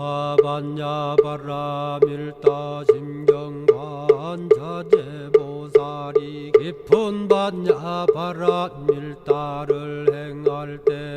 반야바라 밀다를 행할 때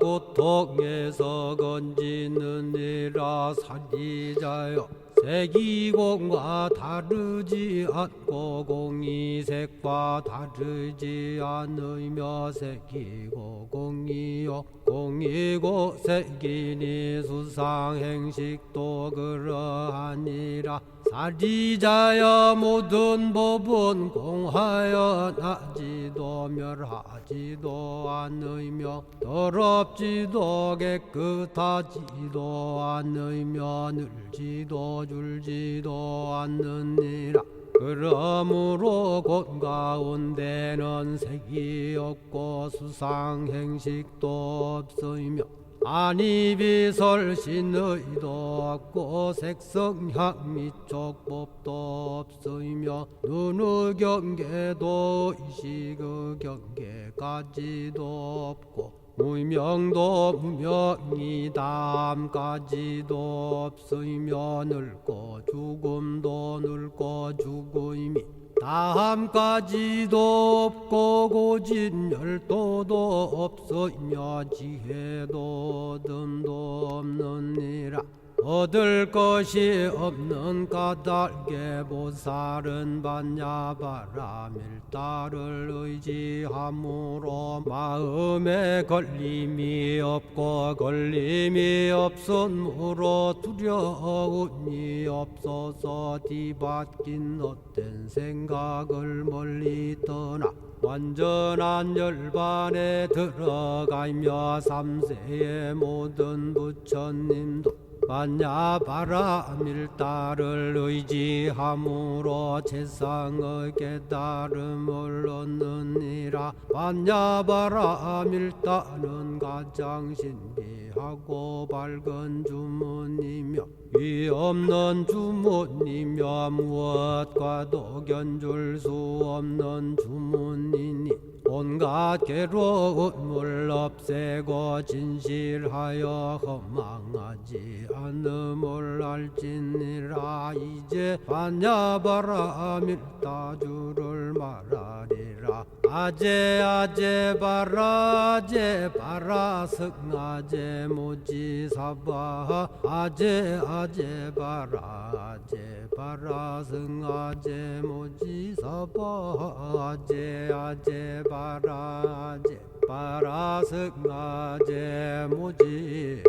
고통에서 건지는 이라 사리자여 색이공과 다르지 않고 공이색과 다르지 않으며 색이고 공이요 공이고 색이니 수상행식도 그러하니라 사리자여 모든 법은 공하여 나지도 멸하지도 않으며 더럽지도 깨끗하지도 않으며 늘지도 줄지도 않느니라. 그러므로 곳 가운데는 색이 없고 수상행식도 없으며 아니 비설신 의도 없고 색성향 미촉법도 없으며 눈의 경계도 의식의 경계까지도 없고 무명도 무명이 다함까지도 없으며 늙고 죽음도 늙고 죽음이 다함까지도 없고 고진 열도도 없으며 지혜도 듬도 없느니라 얻을 것이 없는 까닭에 보살은 반야바라 밀다를 의지함으로 마음에 걸림이 없고 걸림이 없으므로 두려움이 없어서 뒤바뀐 헛된 생각을 멀리 떠나 완전한 열반에 들어가며 삼세의 모든 부처님도 만야바라 밀다를 의지함으로 세상의 깨달음을 얻느니라. 만야바라 밀다는 가장 신비하고 밝은 주문이며 위 없는 주문이며 무엇과도 견줄 수 없는 주문이니 온갖 괴로움을 없애고 진실하여 허망하지 않음을 알지니라. 이제 반야바라 밀다주를 말하리라. 아제 아제 바라 아제 바라 승아제 모지 사바. 아제 아제 바라 아제 바라 승아제 모지 사바. 아제 아제 바라 아제 바라 승아제 모지